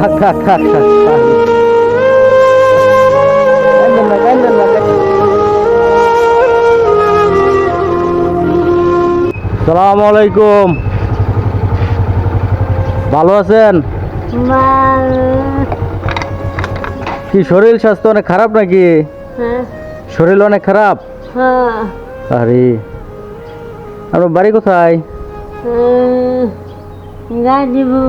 থাক থাক থাক থাক থাক। কান্দেন না কান্দেন না সালাম আলাইকুম। ভালো আছেন? কি শরীর স্বাস্থ্য অনেক খারাপ নাকি? শরীর অনেক খারাপ? আরে বাড়ি কোথায়? গাজীপুর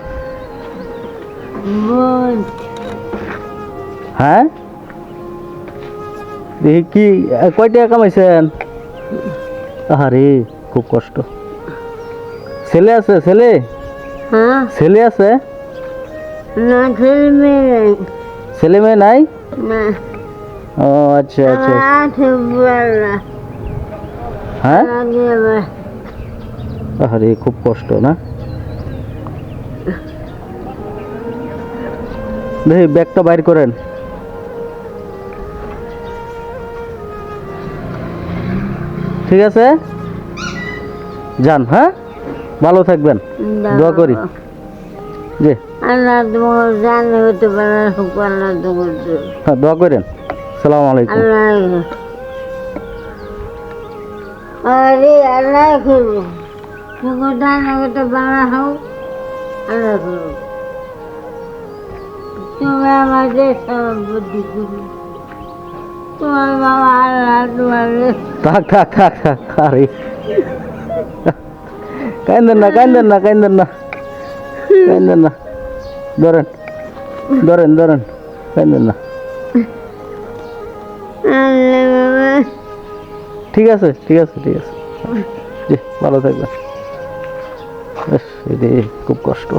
হ্যাঁ? দেখি কি কয় টাকা কামাইছেন? আরে খুব কষ্ট। ছেলে আছে ছেলে? ছেলে আছে? ছেলে মেয়ে নাই। ও আচ্ছা আচ্ছা। হ্যাঁ? আরে খুব কষ্ট না? দেখি ব্যাগটা বাইর করেন। ঠিক আছে? যান হ্যাঁ? ভালো থাকবেন। দোয়া করি। জি। হ্যাঁ দোয়া করেন। সালাম আলাইকুম। আল্লাহ। আরে আল্লাহ করব পারে হোক আল্লাহ করব তুমি আমাদের করো তোমার বাবা আল্লাহ থাক থাক থাক থাক আরে না কাইন্দেন না কাইন্দেন না। কাইন্দেন না। ধরেন ধরেন ধরেন। কাইন্দেন না। ঠিক আছে ঠিক আছে ঠিক আছে। জি ভালো থাকবেন। এটি খুব কষ্ট।